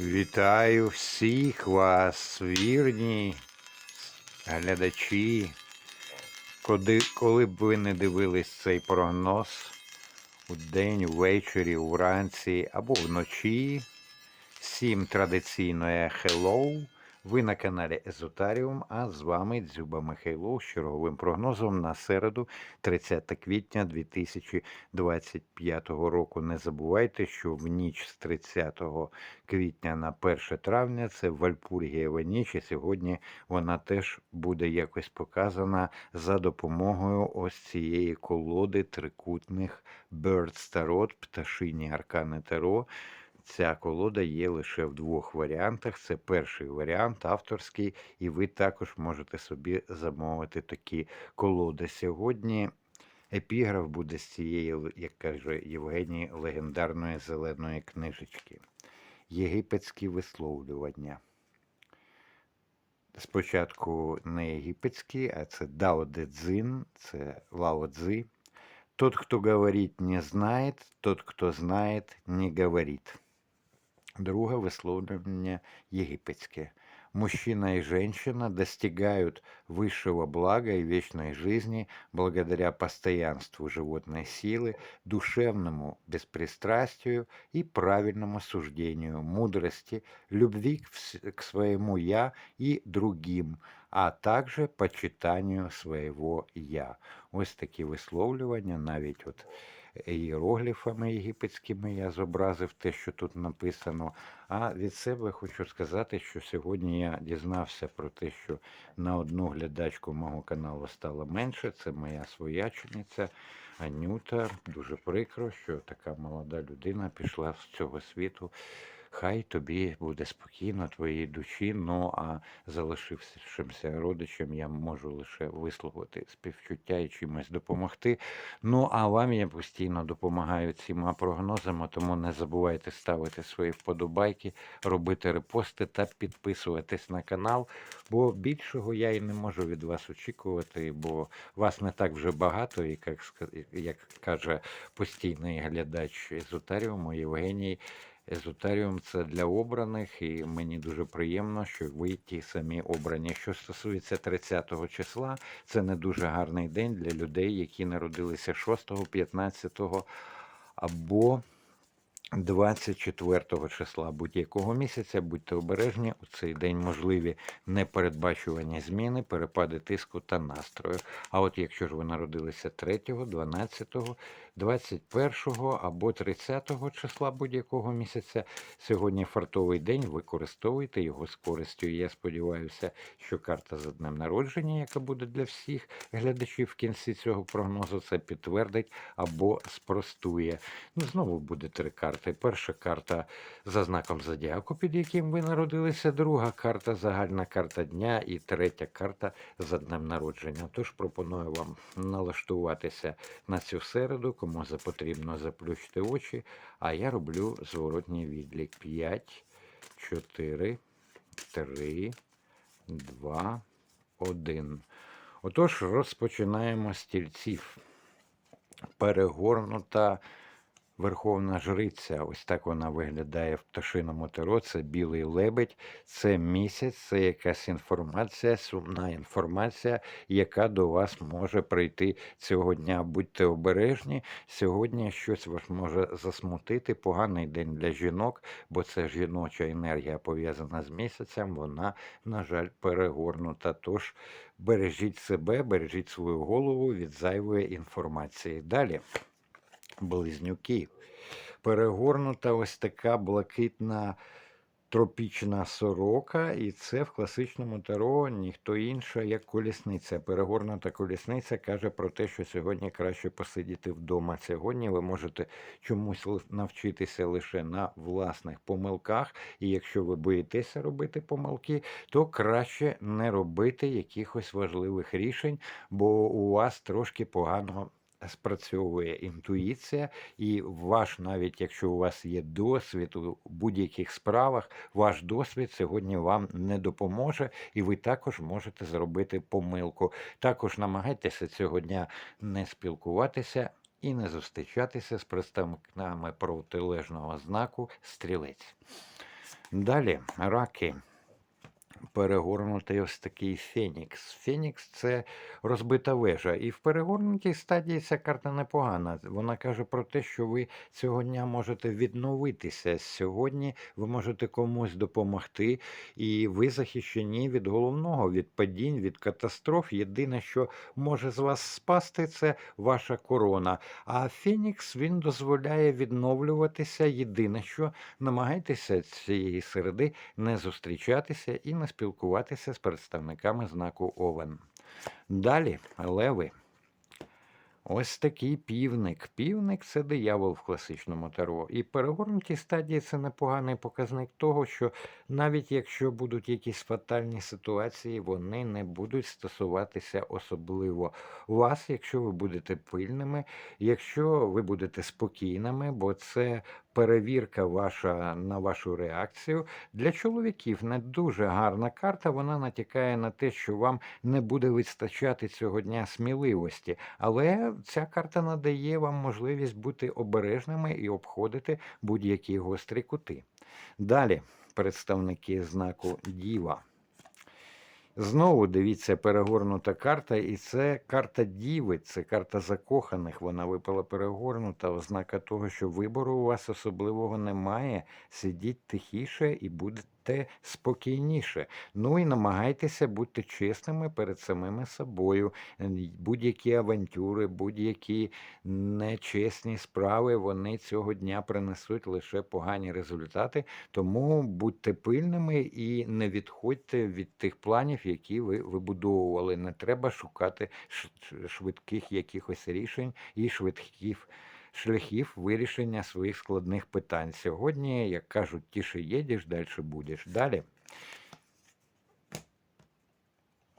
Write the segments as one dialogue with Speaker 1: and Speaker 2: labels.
Speaker 1: Вітаю всіх вас, вірні глядачі. Коли, коли б ви не дивились цей прогноз у день, ввечері, вранці або вночі, всім традиційне hello. Ви на каналі Езотаріум, а з вами Дзюба Михайло з черговим прогнозом на середу, 30 квітня 2025 року. Не забувайте, що в ніч з 30 квітня на 1 травня це Вальпургієва ніч, і сьогодні вона теж буде якось показана за допомогою ось цієї колоди трикутних Birds Tarot, пташині аркани Таро. Ця колода є лише в двох варіантах. Це перший варіант, авторський, і ви також можете собі замовити такі колоди. Сьогодні епіграф буде з цієї, як каже Євгеній, легендарної зеленої книжечки. Єгипетські висловлювання. Спочатку не єгипетські, а це Дао Де Цзин, це Лао Цзи. Тот, кто говорит, не знает, тот, кто знает, не говорит. Друге висловлення єгипетське. Мужчина и женщина достигают высшего блага и вечной жизни благодаря постоянству животной силы, душевному беспристрастию и правильному суждению, мудрости, любви к своему «я» и другим, а также почитанию своего «я». Ось такі висловлювання, навіть от іерогліфами єгипетськими я зобразив те, що тут написано. А від себе хочу сказати, що сьогодні я дізнався про те, що на одну глядачку мого каналу стало менше. Це моя своячениця Анюта. Дуже прикро, що така молода людина пішла з цього світу. Хай тобі буде спокійно твоїй душі. Ну а залишившимся родичам я можу лише висловити співчуття і чимось допомогти. Ну а вам я постійно допомагаю цими прогнозами, тому не забувайте ставити свої вподобайки, робити репости та підписуватись на канал. Бо більшого я і не можу від вас очікувати, бо вас не так вже багато, і як, як каже постійний глядач езотаріуму Євгеній. Езотаріум це для обраних, і мені дуже приємно, що ви ті самі обрані. Що стосується 30 числа, це не дуже гарний день для людей, які народилися 6, 15 або 24 числа будь-якого місяця. Будьте обережні, у цей день можливі непередбачувані зміни, перепади тиску та настрою. А от якщо ж ви народилися 3, 12, 21 або 30 числа будь-якого місяця, сьогодні фартовий день, використовуйте його з користю. Я сподіваюся, що карта за днем народження, яка буде для всіх глядачів в кінці цього прогнозу, це підтвердить або спростує. Ну, знову буде три карти. Перша карта за знаком зодіаку, під яким ви народилися, друга карта загальна карта дня і третя карта за днем народження. Тож пропоную вам налаштуватися на цю середу, кому потрібно заплющити очі, а я роблю зворотній відлік 5, 4, 3, 2, 1. Отож, розпочинаємо з стільців. Перегорнута Верховна Жриця, ось так вона виглядає в пташиному таро. Це білий лебедь, це місяць, це якась інформація, сумна інформація, яка до вас може прийти цього дня. Будьте обережні. Сьогодні щось вас може засмутити. Поганий день для жінок, бо це жіноча енергія пов'язана з місяцем. Вона, на жаль, перегорнута. Тож бережіть себе, бережіть свою голову від зайвої інформації. Далі близнюки. Перегорнута ось така блакитна тропічна сорока, і це в класичному таро ніхто інша, як колісниця. Перегорнута колісниця каже про те, що сьогодні краще посидіти вдома. Сьогодні ви можете чомусь навчитися лише на власних помилках, і якщо ви боїтеся робити помилки, то краще не робити якихось важливих рішень, бо у вас трошки погано спрацьовує інтуїція, і ваш, навіть якщо у вас є досвід у будь-яких справах, ваш досвід сьогодні вам не допоможе, і ви також можете зробити помилку. Також намагайтеся цього дня не спілкуватися. І не зустрічатися з представниками протилежного знаку стрілець. Далі раки. Перегорнутий ось такий Фенікс. Фенікс це розбита вежа. І в перегорнутій стадії ця карта непогана. Вона каже про те, що ви цього дня можете відновитися. Сьогодні ви можете комусь допомогти, і ви захищені від головного, від падінь, від катастроф. Єдине, що може з вас спасти, це ваша корона. А Фенікс він дозволяє відновлюватися. Єдине, що намагайтеся цієї середи не зустрічатися і не спілкуватися з представниками знаку Овен. Далі леви. Ось такий півник. Півник це диявол в класичному таро. І перегорнуті стадії це непоганий показник того, що навіть якщо будуть якісь фатальні ситуації, вони не будуть стосуватися особливо вас, якщо ви будете пильними, якщо ви будете спокійними, бо це перевірка ваша на вашу реакцію. Для чоловіків не дуже гарна карта. Вона натякає на те, що вам не буде вистачати цього дня сміливості. Але ця карта надає вам можливість бути обережними і обходити будь-які гострі кути. Далі представники знаку Діва. Знову дивіться, перегорнута карта, і це карта Діви, це карта закоханих. Вона випала перегорнута, ознака того, що вибору у вас особливого немає. Сидіть тихіше і будете спокійніше. Ну і намагайтеся бути чесними перед самими собою. Будь-які авантюри, будь-які нечесні справи, вони цього дня принесуть лише погані результати. Тому будьте пильними і не відходьте від тих планів, які ви вибудовували. Не треба шукати швидких якихось рішень і швидких шляхів вирішення своїх складних питань. Сьогодні, як кажуть, тіше їдеш, далі будеш. Далі.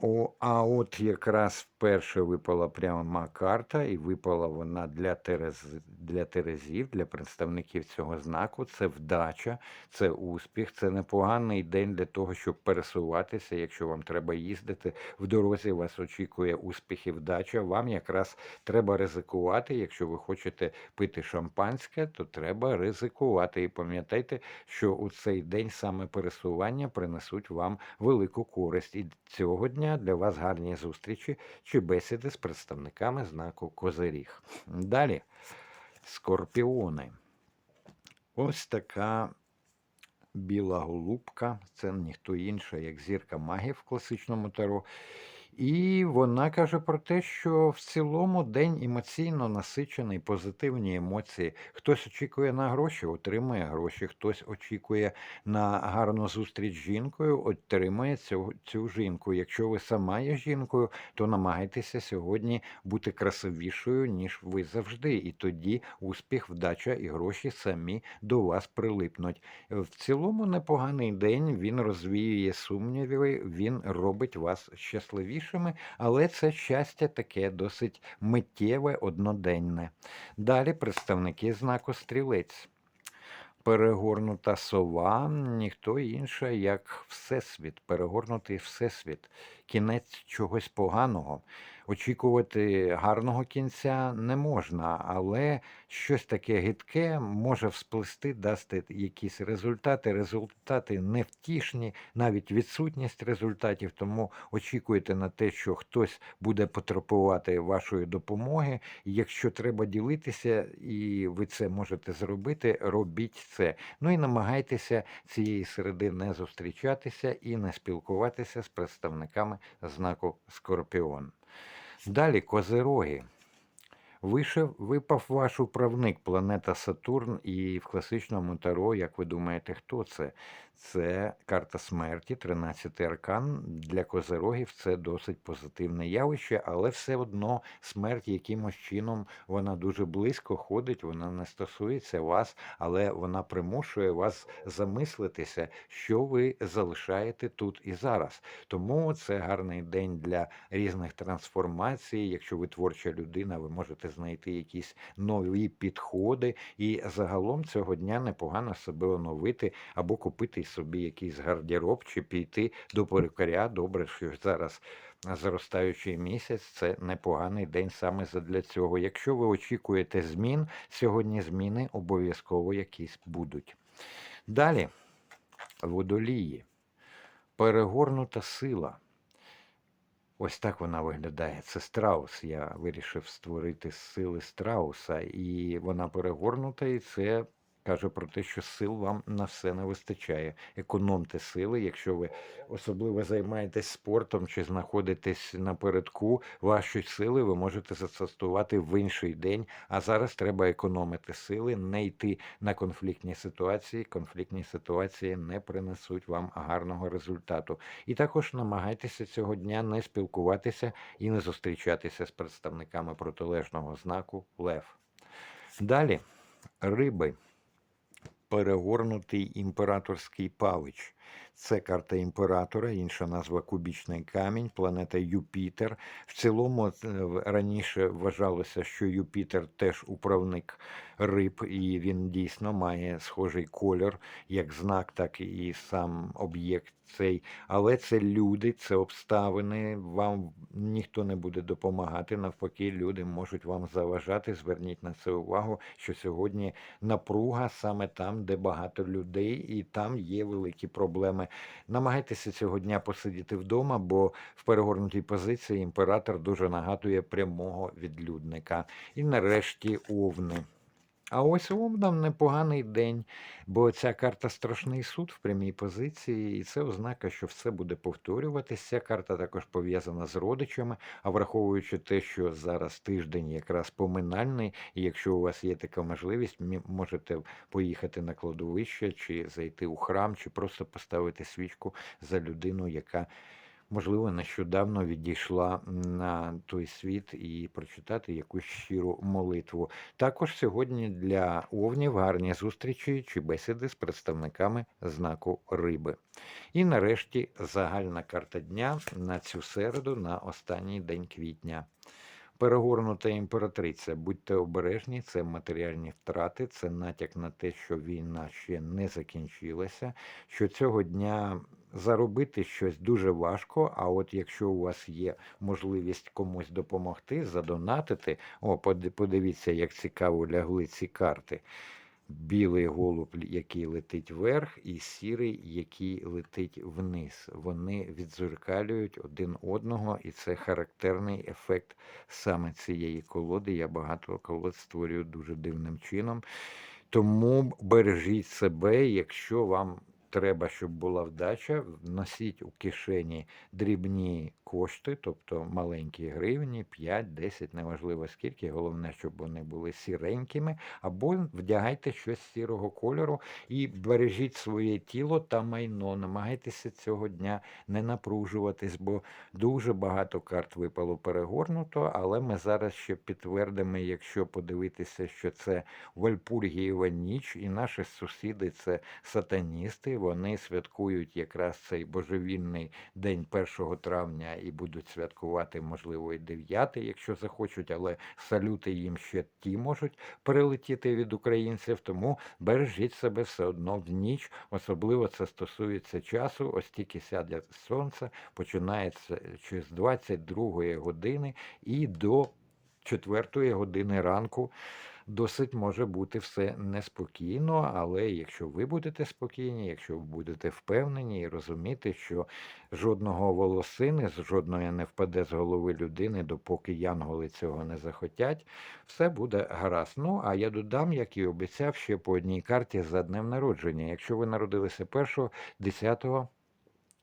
Speaker 1: О, а от якраз вперше випала пряма карта, і випала вона для терез, для терезів, для представників цього знаку. Це вдача, це успіх, це непоганий день для того, щоб пересуватися. Якщо вам треба їздити в дорозі, вас очікує успіх і вдача. Вам якраз треба ризикувати. Якщо ви хочете пити шампанське, то треба ризикувати. І пам'ятайте, що у цей день саме пересування принесуть вам велику користь. І цього дня для вас гарні зустрічі чи бесіди з представниками знаку Козиріг. Далі скорпіони. Ось така біла голубка, це ніхто інша, як зірка магів в класичному таро. І вона каже про те, що в цілому день емоційно насичений, позитивні емоції. Хтось очікує на гроші, отримує гроші, хтось очікує на гарну зустріч з жінкою, отримує цю, цю жінку. Якщо ви сама є жінкою, то намагайтеся сьогодні бути красивішою, ніж ви завжди. І тоді успіх, вдача і гроші самі до вас прилипнуть. В цілому непоганий день, він розвіює сумніви, він робить вас щасливішим іншими, але це щастя таке досить миттєве, одноденне. Далі представники знаку стрілець. Перегорнута сова, ніхто інший, як Всесвіт, перегорнутий Всесвіт, кінець чогось поганого. Очікувати гарного кінця не можна, але щось таке гидке може всплести, дасти якісь результати. Результати невтішні, навіть відсутність результатів. Тому очікуйте на те, що хтось буде потребувати вашої допомоги. Якщо треба ділитися, і ви це можете зробити, робіть це. Ну і намагайтеся цієї середи не зустрічатися і не спілкуватися з представниками знаку Скорпіон. Далі козироги. Вишив, випав ваш управник планета Сатурн, і в класичному таро, як ви думаєте, хто це? Це карта смерті, 13 аркан. Для козирогів це досить позитивне явище, але все одно смерть якимось чином вона дуже близько ходить, вона не стосується вас, але вона примушує вас замислитися, що ви залишаєте тут і зараз. Тому це гарний день для різних трансформацій. Якщо ви творча людина, ви можете знайти якісь нові підходи, і загалом цього дня непогано себе оновити або купити собі якийсь гардероб чи піти до перукаря. Добре, що зараз зростаючий місяць це непоганий день саме для цього. Якщо ви очікуєте змін, сьогодні зміни обов'язково якісь будуть. Далі. водолії. Перегорнута сила. Ось так вона виглядає. Це страус. Я вирішив створити з сили страуса, і вона перегорнута, і це каже про те, що сил вам на все не вистачає. Економте сили, якщо ви особливо займаєтесь спортом чи знаходитесь напередку, ваші сили ви можете застосувати в інший день. А зараз треба економити сили, не йти на конфліктні ситуації. Конфліктні ситуації не принесуть вам гарного результату. І також намагайтеся цього дня не спілкуватися і не зустрічатися з представниками протилежного знаку Лев. Далі риби. Перегорнутий імператорський павич. Це карта імператора, інша назва кубічний камінь, планета Юпітер. В цілому е, раніше вважалося, що Юпітер теж управник риб, і він дійсно має схожий кольор, як знак, так і сам об'єкт цей. Але це люди, це обставини. Вам ніхто не буде допомагати. Навпаки, люди можуть вам заважати. Зверніть на це увагу, що сьогодні напруга саме там, де багато людей, і там є великі проблеми. Намагайтеся цього дня посидіти вдома, бо в перегорнутій позиції імператор дуже нагадує прямого відлюдника. І нарешті овни. А ось Овнам непоганий день, бо ця карта страшний суд в прямій позиції, і це ознака, що все буде повторюватися. Ця карта також пов'язана з родичами, а враховуючи те, що зараз тиждень якраз поминальний, і якщо у вас є така можливість, можете поїхати на кладовище, чи зайти у храм, чи просто поставити свічку за людину, яка можливо, нещодавно відійшла на той світ і прочитати якусь щиру молитву. Також сьогодні для овнів гарні зустрічі чи бесіди з представниками знаку риби. І нарешті загальна карта дня на цю середу, на останній день квітня. Перегорнута імператриця, будьте обережні, це матеріальні втрати, це натяк на те, що війна ще не закінчилася, що цього дня заробити щось дуже важко. А от якщо у вас є можливість комусь допомогти, задонатити, о, подивіться, як цікаво лягли ці карти. Білий голуб, який летить вверх, і сірий, який летить вниз. Вони відзеркалюють один одного, і це характерний ефект саме цієї колоди. Я багато колод створюю дуже дивним чином. Тому бережіть себе, якщо вам треба, щоб була вдача, носіть у кишені дрібні кошти, тобто маленькі гривні, 5-10, неважливо скільки. Головне, щоб вони були сіренькими, або вдягайте щось сірого кольору і бережіть своє тіло та майно. Намагайтеся цього дня не напружуватись, бо дуже багато карт випало перегорнуто, але ми зараз ще підтвердимо, якщо подивитися, що це Вальпургієва ніч, і наші сусіди це сатаністи. Вони святкують якраз цей божевільний день 1 травня і будуть святкувати, можливо, і 9, якщо захочуть, але салюти їм ще ті можуть прилетіти від українців. Тому бережіть себе все одно в ніч. Особливо це стосується часу. Ось тільки сяде сонце, починається чи з 22 години і до 4 години ранку досить може бути все неспокійно, але якщо ви будете спокійні, якщо ви будете впевнені і розуміти, що жодного волосини з жодної не впаде з голови людини, допоки янголи цього не захотять, все буде гаразд. Ну, а я додам, як і обіцяв, ще по одній карті за днем народження. Якщо ви народилися 1, 10,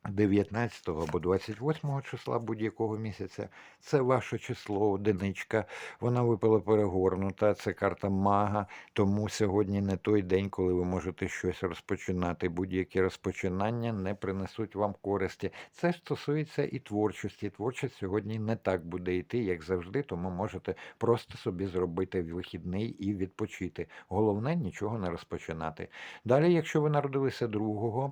Speaker 1: 19 або 28 числа будь-якого місяця це ваше число, одиничка. Вона випала перегорнута, це карта мага. Тому сьогодні не той день, коли ви можете щось розпочинати. Будь-які розпочинання не принесуть вам користі. Це стосується і творчості. Творчість сьогодні не так буде йти, як завжди, тому можете просто собі зробити вихідний і відпочити. Головне нічого не розпочинати. Далі, якщо ви народилися 2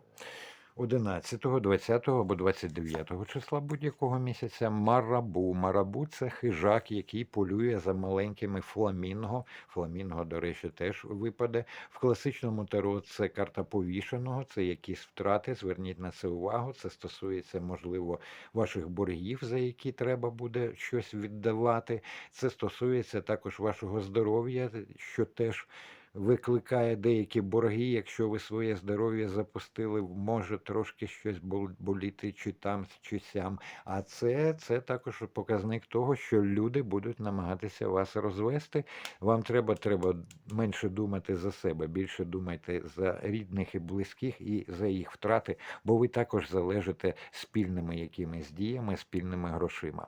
Speaker 1: 11, 20 або 29 числа будь-якого місяця марабу. Марабу це хижак, який полює за маленькими фламінго. Фламінго, до речі, теж випаде. В класичному таро це карта повішеного, це якісь втрати. Зверніть на це увагу. Це стосується, можливо, ваших боргів, за які треба буде щось віддавати. Це стосується також вашого здоров'я, що теж викликає деякі борги. Якщо ви своє здоров'я запустили, може трошки щось бол- боліти чи там, чи сям. А це, це також показник того, що люди будуть намагатися вас розвести. Вам треба, треба менше думати за себе, більше думайте за рідних і близьких і за їх втрати, бо ви також залежите спільними якимись діями, спільними грошима.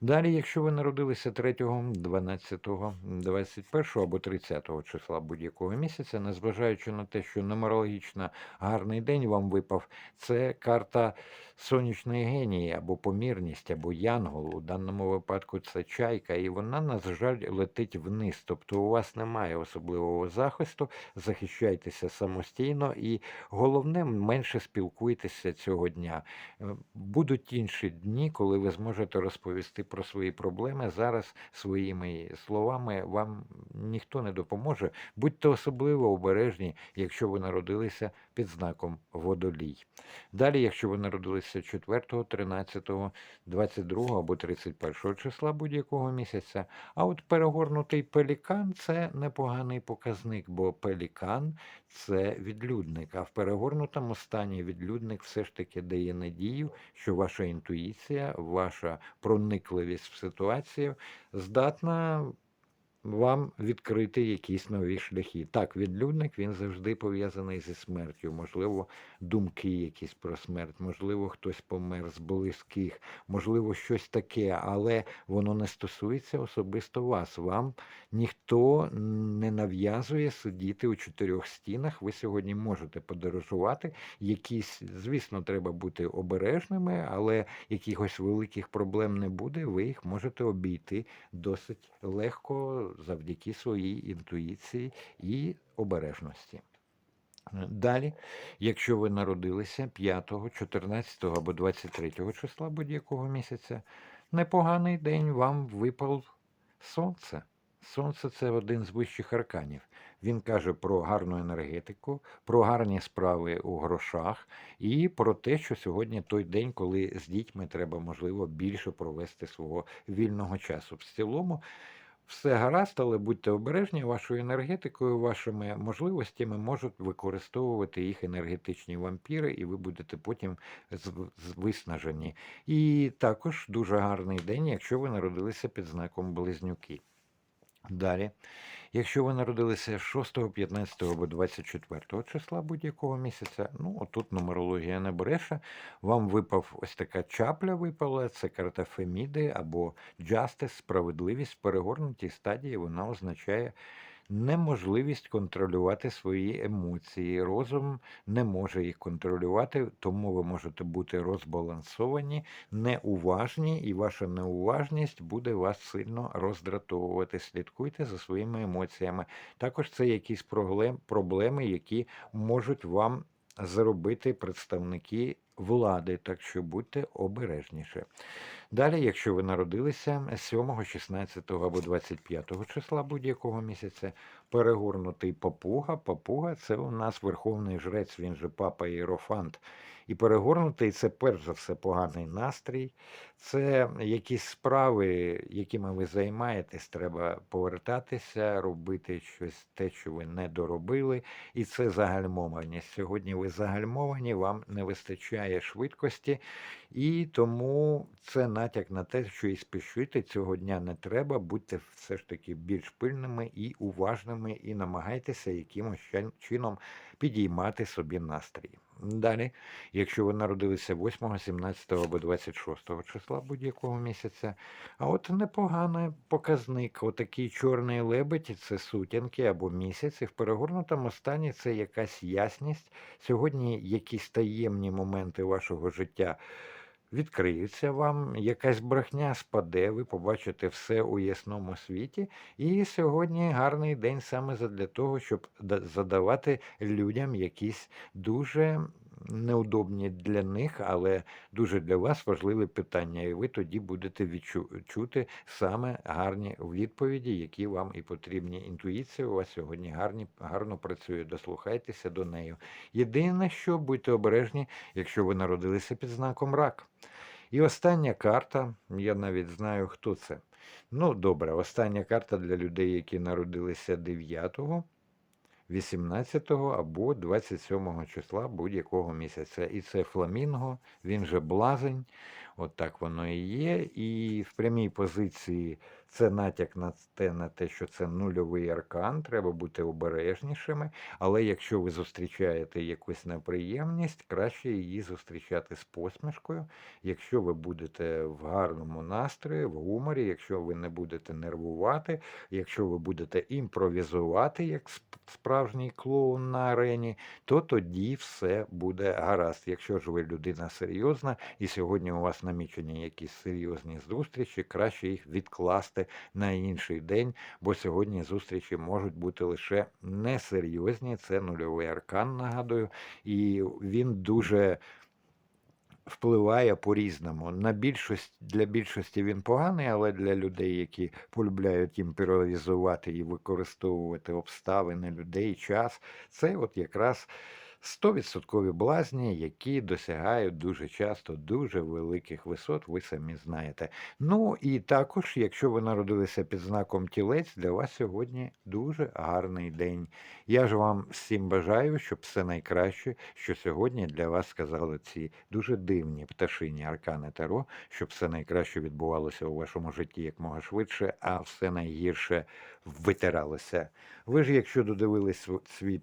Speaker 1: Далі, якщо ви народилися 3, 12, 21 або 30 числа будь-якого місяця, незважаючи на те, що нумерологічно гарний день вам випав, це карта сонячної генії або помірність, або янгол. У даному випадку це чайка, і вона, на жаль, летить вниз. Тобто у вас немає особливого захисту, захищайтеся самостійно і головне, менше спілкуйтеся цього дня. Е, Будуть інші дні, коли ви зможете розповісти про свої проблеми. Зараз своїми словами вам ніхто не допоможе. Будьте особливо обережні, якщо ви народилися під знаком водолій. Далі, якщо ви народилися 4, 13, 22 або 31 числа будь-якого місяця, а от перегорнутий пелікан це непоганий показник, бо пелікан це відлюдник. А в перегорнутому стані відлюдник все ж таки дає надію, що ваша інтуїція, ваша проникливість в ситуацію здатна вам відкрити якісь нові шляхи. Так, відлюдник він завжди пов'язаний зі смертю. Можливо, думки якісь про смерть, можливо, хтось помер з близьких, можливо, щось таке, але воно не стосується особисто вас. Вам ніхто не нав'язує сидіти у чотирьох стінах. Ви сьогодні можете подорожувати. Якісь, звісно, треба бути обережними, але якихось великих проблем не буде. Ви їх можете обійти досить легко завдяки своїй інтуїції і обережності. Далі, якщо ви народилися 5, 14 або 23 числа будь-якого місяця, непоганий день вам випав сонце. Сонце це один з вищих арканів. Він каже про гарну енергетику, про гарні справи у грошах і про те, що сьогодні той день, коли з дітьми треба, можливо, більше провести свого вільного часу. В цілому все гаразд, але будьте обережні, вашою енергетикою, вашими можливостями можуть використовувати їх енергетичні вампіри, і ви будете потім виснажені. І також дуже гарний день, якщо ви народилися під знаком близнюки. Далі, якщо ви народилися 6, 15 або 24 числа будь-якого місяця, ну отут нумерологія не бреше, вам випав ось така чапля випала, це карта Феміди або Джастис, справедливість перегорнутій стадії, вона означає неможливість контролювати свої емоції. Розум не може їх контролювати, тому ви можете бути розбалансовані, неуважні, і ваша неуважність буде вас сильно роздратовувати. Слідкуйте за своїми емоціями. Також це якісь проблеми, які можуть вам зробити представники влади, так що будьте обережніше. Далі, якщо ви народилися 7, 16 або 25 числа будь-якого місяця, перегорнутий папуга. Папуга це у нас верховний жрець, він же папа Єрофант. І перегорнутий це перш за все поганий настрій, це якісь справи, якими ви займаєтесь, треба повертатися, робити щось те, що ви не доробили, і це загальмованість. Сьогодні ви загальмовані, вам не вистачає швидкості, і тому це натяк на те, що і спішити цього дня не треба. Будьте все ж таки більш пильними і уважними, і намагайтеся якимось чином підіймати собі настрій. Далі, якщо ви народилися 8, 17 або 26 числа будь-якого місяця, а от непоганий показник, отакий чорний лебедь, це сутінки або місяць, в перегорнутому стані це якась ясність. Сьогодні якісь таємні моменти вашого життя відкриються вам, якась брехня спаде, ви побачите все у ясному світі. І сьогодні гарний день саме для того, щоб задавати людям якісь дуже неудобні для них, але дуже для вас важливі питання. І ви тоді будете відчу- чути саме гарні відповіді, які вам і потрібні. Інтуїція у вас сьогодні гарні, гарно працює. Дослухайтеся до неї. Єдине, що будьте обережні, якщо ви народилися під знаком рак. І остання карта, я навіть знаю, хто це. Ну, добре, остання карта для людей, які народилися 9 18 або 27 числа будь-якого місяця. І це фламінго, він же блазень. От так воно і є. І в прямій позиції це натяк на те, на те, що це нульовий аркан, треба бути обережнішими. Але якщо ви зустрічаєте якусь неприємність, краще її зустрічати з посмішкою. Якщо ви будете в гарному настрої, в гуморі, якщо ви не будете нервувати, якщо ви будете імпровізувати як справжній клоун на арені, то тоді все буде гаразд. Якщо ж ви людина серйозна і сьогодні у вас намічені якісь серйозні зустрічі, краще їх відкласти на інший день, бо сьогодні зустрічі можуть бути лише несерйозні. Це нульовий аркан, нагадую, і він дуже впливає по-різному. На більшість для більшості він поганий, але для людей, які полюбляють імперіалізувати і використовувати обставини людей, час, це от якраз 100% блазні, які досягають дуже часто дуже великих висот, ви самі знаєте. Ну і також, якщо ви народилися під знаком тілець, для вас сьогодні дуже гарний день. Я ж вам всім бажаю, щоб все найкраще, що сьогодні для вас сказали ці дуже дивні пташині аркани Таро, щоб все найкраще відбувалося у вашому житті якмога швидше, а все найгірше витиралося. Ви ж, якщо додивились свій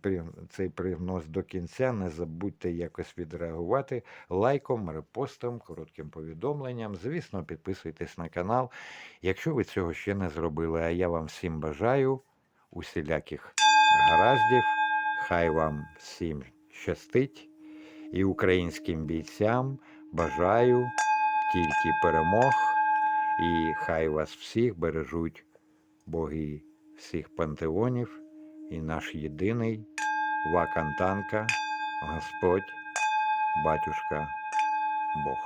Speaker 1: цей прогноз до кінця, не забудьте якось відреагувати лайком, репостом, коротким повідомленням. Звісно, підписуйтесь на канал, якщо ви цього ще не зробили. А я вам всім бажаю усіляких гараздів. Хай вам всім щастить і українським бійцям бажаю тільки перемог, і хай вас всіх бережуть боги всіх пантеонів і наш єдиний Вакантанка, Господь, Батюшка, Бог.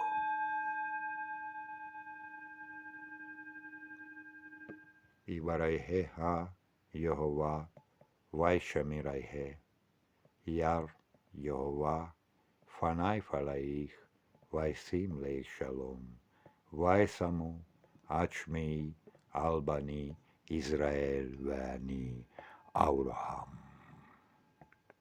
Speaker 1: І варайге га Йогова, Вайшамірайге, Яр Йогова, Фанай фалаїх, Вайсім лейх шалом, Вайсаму, Ачмій, Албані, Israel veni Abraham.